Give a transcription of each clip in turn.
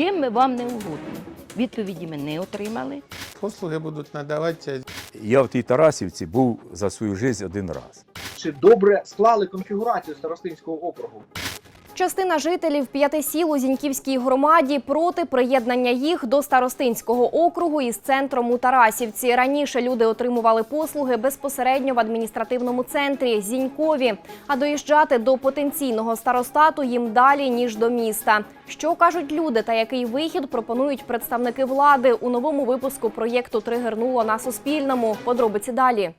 чим ми вам не угодні? Відповіді ми не отримали. Послуги будуть надаватися Я в тій Тарасівці був за свою життя один раз. Чи добре склали конфігурацію старостинського округу? Частина жителів п'яти сіл у Зіньківській громаді проти приєднання їх до старостинського округу із центром у Тарасівці. Раніше люди отримували послуги безпосередньо в адміністративному центрі Зінькові, а доїжджати до потенційного старостату їм далі ніж до міста. Що кажуть люди та який вихід пропонують представники влади у новому випуску проєкту Тригернуло на Суспільному. Подробиці далі.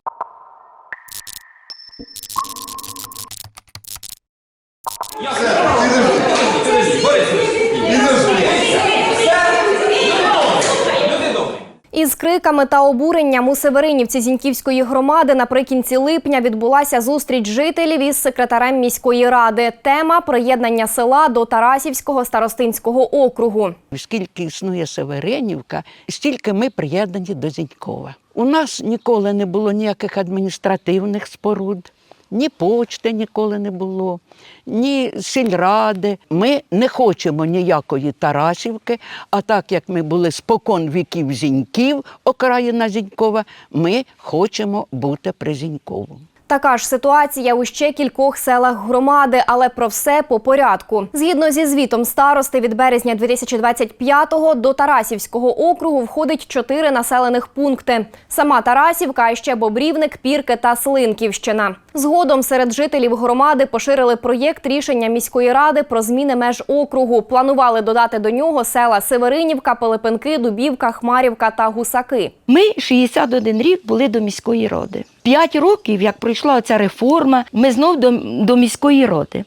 Із криками та обуренням у Северинівці Зіньківської громади наприкінці липня відбулася зустріч жителів із секретарем міської ради. Тема приєднання села до Тарасівського старостинського округу. Скільки існує Северинівка, стільки ми приєднані до Зінькова. У нас ніколи не було ніяких адміністративних споруд, ні почти ніколи не було, ні сільради. Ми не хочемо ніякої Тарасівки, а так як ми були спокон віків Зіньків, окраїна Зінькова, ми хочемо бути при Зінькову. Така ж ситуація у ще кількох селах громади, але про все по порядку. Згідно зі звітом старости від березня 2025-го до Тарасівського округу входить чотири населених пункти: сама Тарасівка, а ще Бобрівник, Пірки та Слинківщина. Згодом серед жителів громади поширили проєкт рішення міської ради про зміни меж округу. Планували додати до нього села Северинівка, Пилипинки, Дубівка, Хмарівка та Гусаки. Ми 61 рік були до міської ради. П'ять років, як пройшла ця реформа, ми знов до, до міської ради.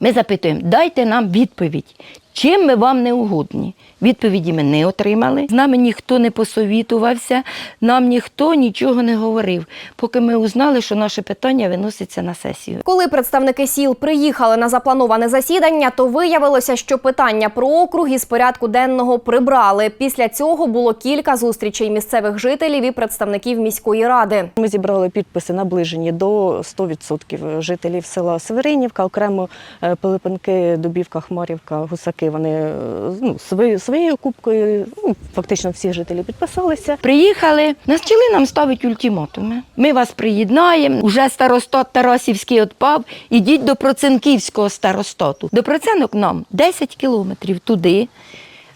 Ми запитуємо, дайте нам відповідь, чим ми вам не угодні. Відповіді ми не отримали. З нами ніхто не посовітувався, нам ніхто нічого не говорив, поки ми узнали, що наше питання виноситься на сесію. Коли представники сіл приїхали на заплановане засідання, то виявилося, що питання про округ із порядку денного прибрали. Після цього було кілька зустрічей місцевих жителів і представників міської ради. Ми зібрали підписи наближені до 100% жителів села Северинівка, окремо е, Пилипинки, Дубівка, Хмарівка, Гусаки. Вони е, ну, свої, своєю кубкою, ну, фактично всі жителі підписалися. Приїхали, почали нам ставити ультиматуми. Ми вас приєднаємо. Уже старостат Тарасівський відпав. Ідіть до Проценківського старостату. До Проценок нам 10 кілометрів туди.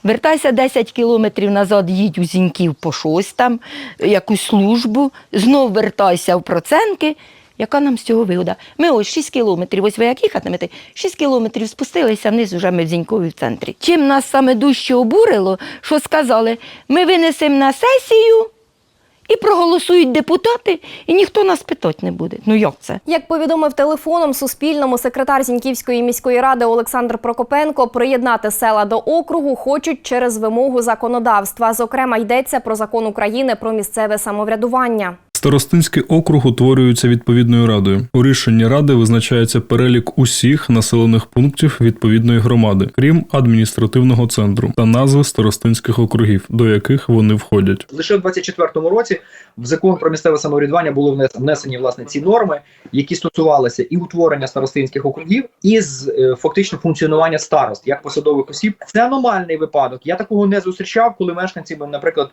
Вертайся 10 кілометрів назад, їдь у Зіньків по щось там, якусь службу, знов вертайся в Проценки. Яка нам з цього вигода? Ми ось 6 кілометрів, ось ви як їхатимете, 6 кілометрів спустилися вниз, вже ми в Зінькові в центрі. Чим нас саме дужче обурило, що сказали, ми винесемо на сесію і проголосують депутати, і ніхто нас питати не буде. Ну як це? Як повідомив телефоном Суспільному секретар Зіньківської міської ради Олександр Прокопенко, приєднати села до округу хочуть через вимогу законодавства. Зокрема, йдеться про закон України про місцеве самоврядування. Старостинський округ утворюється відповідною радою. У рішенні ради визначається перелік усіх населених пунктів відповідної громади, крім адміністративного центру та назви старостинських округів, до яких вони входять. Лише в 24-му році в закон про місцеве самоврядування були внес- внесені власне ці норми, які стосувалися і утворення старостинських округів, і з е, фактично функціонування старост як посадових осіб. Це аномальний випадок. Я такого не зустрічав, коли мешканці, наприклад.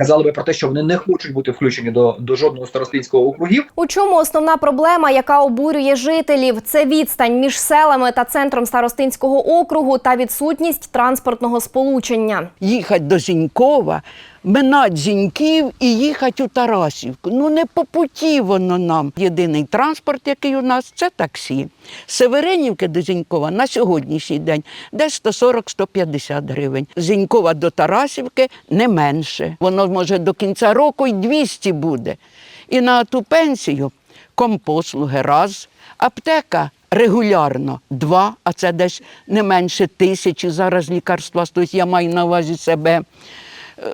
Казали би про те, що вони не хочуть бути включені до, до жодного старостинського округів, У чому основна проблема, яка обурює жителів? Це відстань між селами та центром старостинського округу та відсутність транспортного сполучення. їхати до Зінькова, минати Зіньків і їхати у Тарасівку. Ну не по путі воно нам. Єдиний транспорт, який у нас, це таксі. Северинівки до Зінькова на сьогоднішній день десь 140-150 гривень. Зінькова до Тарасівки не менше. Воно може до кінця року й 200 буде. І на ту пенсію компослуги раз, аптека регулярно два, а це десь не менше тисячі зараз лікарства стоїть, я маю на увазі себе.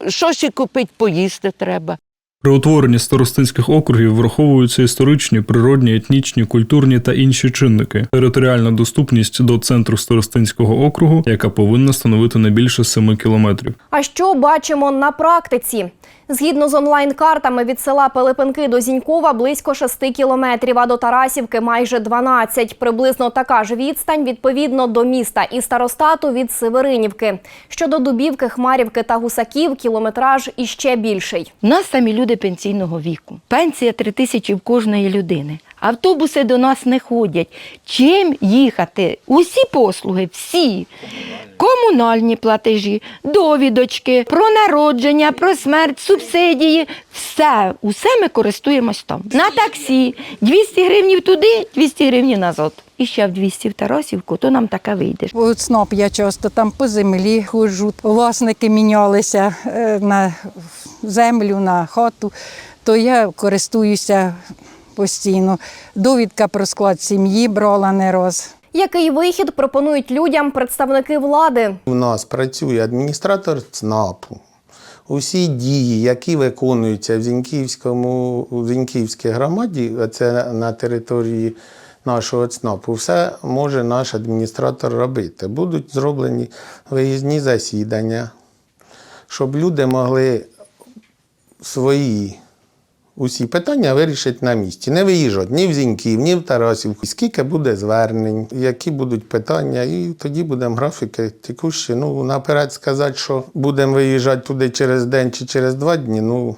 Е, Щось і купити, поїсти треба. При утворенні старостинських округів враховуються історичні, природні, етнічні, культурні та інші чинники. Територіальна доступність до центру старостинського округу, яка повинна становити не більше 7 кілометрів. А що бачимо на практиці? Згідно з онлайн-картами від села Пилипинки до Зінькова близько 6 кілометрів, а до Тарасівки майже 12. Приблизно така ж відстань відповідно до міста і старостату від Северинівки. Щодо Дубівки, Хмарівки та Гусаків кілометраж іще більший. У нас самі люди пенсійного віку. Пенсія 3 тисячі в кожної людини. Автобуси до нас не ходять. Чим їхати? Усі послуги, всі. Комунальні платежі, довідочки, про народження, про смерть, субсидії. Все, усе ми користуємось там. На таксі 200 гривнів туди, 200 гривнів назад. І ще в 200 в Тарасівку, то нам таке вийде. У ЦНАП я часто там по землі ходжу. Власники мінялися е, на землю, на хату, то я користуюся постійно. Довідка про склад сім'ї брала не раз. Який вихід пропонують людям представники влади? У нас працює адміністратор ЦНАПу. Усі дії, які виконуються в Зіньківському, в Зіньківській громаді, це на території нашого ЦНАПу, все може наш адміністратор робити. Будуть зроблені виїзні засідання, щоб люди могли свої усі питання вирішити на місці. Не виїжджати ні в Зіньків, ні в Тарасівку. Скільки буде звернень, які будуть питання, і тоді будемо графіки текущі. Ну, наперед сказати, що будемо виїжджати туди через день чи через два дні, ну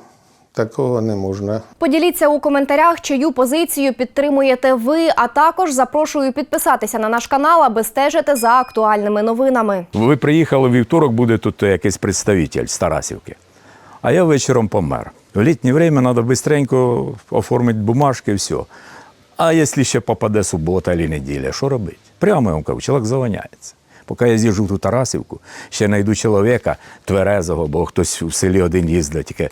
такого не можна. Поділіться у коментарях, чию позицію підтримуєте ви, а також запрошую підписатися на наш канал, аби стежити за актуальними новинами. Ви приїхали вівторок, буде тут якийсь представитель з Тарасівки. А я вечором помер. В літнє время треба швидко оформити бумажки і все. А якщо ще попаде субота або неділя, що робити? Прямо я вам кажу, чоловік завоняється. Поки я з'їжджу в ту Тарасівку, ще знайду чоловіка тверезого, бо хтось в селі один їздить, тільки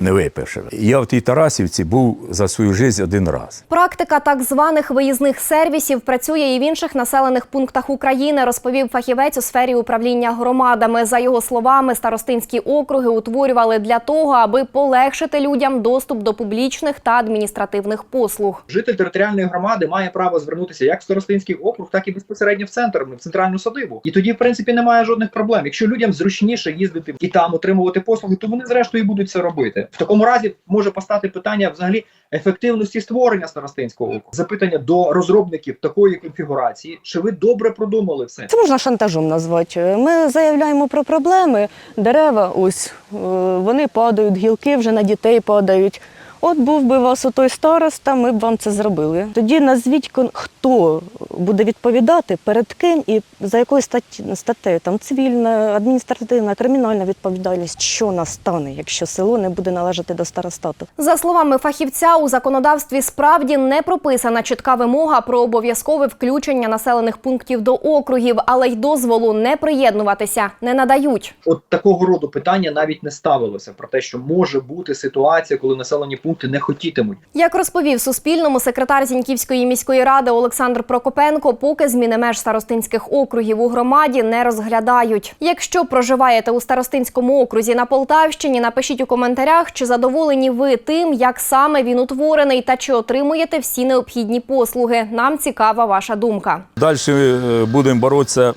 не випивши. Я в тій Тарасівці був за свою життя один раз. Практика так званих виїзних сервісів працює і в інших населених пунктах України, розповів фахівець у сфері управління громадами. За його словами, старостинські округи утворювали для того, аби полегшити людям доступ до публічних та адміністративних послуг. Житель територіальної громади має право звернутися як в старостинський округ, так і безпосередньо в центр, в центральну садибу. І тоді, в принципі, немає жодних проблем. Якщо людям зручніше їздити і там отримувати послуги, то вони зрештою і будуть це робити. В такому разі може постати питання взагалі ефективності створення старостинського округу. Запитання до розробників такої конфігурації, чи ви добре продумали все? Це можна шантажом назвати. Ми заявляємо про проблеми, дерева, ось е, вони падають, гілки вже на дітей падають. От був би у вас отой староста, ми б вам це зробили. Тоді назвіть кон- хто буде відповідати, перед ким і за якою статті статтею, там цивільна, адміністративна, кримінальна відповідальність, що настане, якщо село не буде належати до старостату. За словами фахівця, у законодавстві справді не прописана чітка вимога про обов'язкове включення населених пунктів до округів, але й дозволу не приєднуватися не надають. От такого роду питання навіть не ставилося про те, що може бути ситуація, коли населені пункти не хотітимуть. Як розповів Суспільному секретар Зіньківської міської ради Олександр Прокопенко, поки зміни меж старостинських округів у громаді не розглядають. Якщо проживаєте у старостинському окрузі на Полтавщині, напишіть у коментарях, чи задоволені ви тим, як саме він утворений, та чи отримуєте всі необхідні послуги. Нам цікава ваша думка. Далі е, будемо боротися,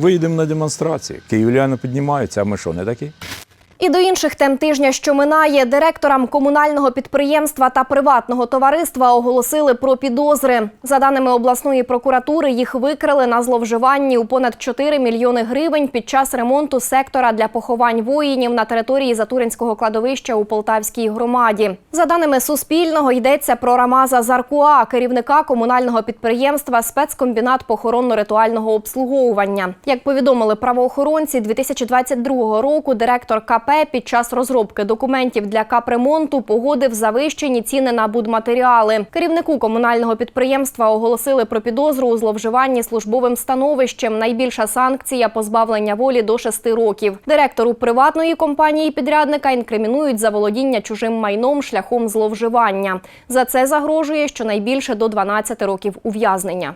вийдемо на демонстрації. Київляни піднімаються, а ми що, не такі? І до інших тем тижня, що минає, директорам комунального підприємства та приватного товариства оголосили про підозри. За даними обласної прокуратури, їх викрили на зловживанні у понад 4 мільйони гривень під час ремонту сектора для поховань воїнів на території Затуринського кладовища у Полтавській громаді. За даними Суспільного, йдеться про Рамаза Заркуа, керівника комунального підприємства спецкомбінат похоронно-ритуального обслуговування. Як повідомили правоохоронці, 2022 року директор КП під час розробки документів для капремонту погодив завищені ціни на будматеріали. Керівнику комунального підприємства оголосили про підозру у зловживанні службовим становищем. Найбільша санкція позбавлення волі до 6 років. Директору приватної компанії підрядника інкримінують за володіння чужим майном шляхом зловживання. За це загрожує щонайбільше до 12 років ув'язнення.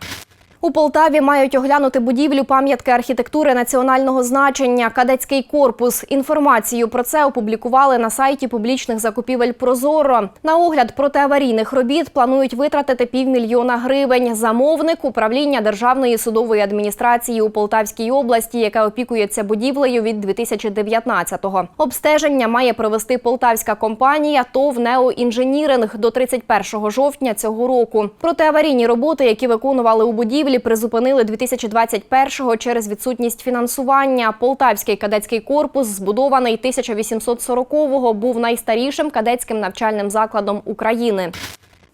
У Полтаві мають оглянути будівлю пам'ятки архітектури національного значення Кадетський корпус. Інформацію про це опублікували на сайті публічних закупівель Прозоро. На огляд протиаварійних робіт планують витратити півмільйона гривень. Замовник управління Державної судової адміністрації у Полтавській області, яке опікується будівлею від 2019-го. Обстеження має провести полтавська компанія ТОВ «Неоінженіринг» до 31 жовтня цього року. Протиаварійні роботи, які виконували у будівлі, призупинили 2021-го через відсутність фінансування. Полтавський кадетський корпус, збудований 1840-го, був найстарішим кадетським навчальним закладом України.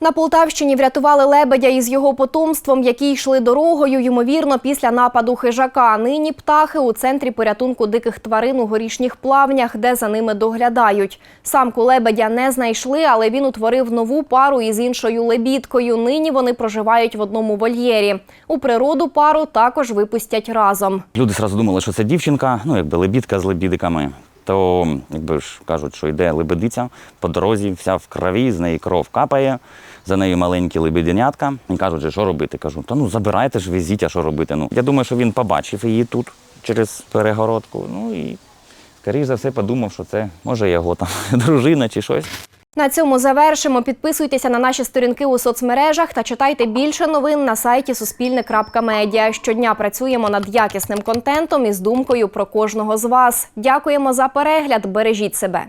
На Полтавщині врятували лебедя із його потомством, які йшли дорогою, ймовірно, після нападу хижака. Нині птахи у центрі порятунку диких тварин у горішніх плавнях, де за ними доглядають. Самку лебедя не знайшли, але він утворив нову пару із іншою лебідкою. Нині вони проживають в одному вольєрі. У природу пару також випустять разом. Люди зразу думали, що це дівчинка, ну якби лебідка з лебідиками. То якби ж кажуть, що йде лебедиця по дорозі, вся в крові, з неї кров капає, за нею маленькі лебеденятка. І кажуть, що робити? Кажу, та ну забирайте ж, везіть, а що робити. Ну я думаю, що він побачив її тут через перегородку. Ну і скоріш за все подумав, що це може його там дружина чи щось. На цьому завершимо. Підписуйтеся на наші сторінки у соцмережах та читайте більше новин на сайті Суспільне.Медіа. Щодня працюємо над якісним контентом із думкою про кожного з вас. Дякуємо за перегляд. Бережіть себе.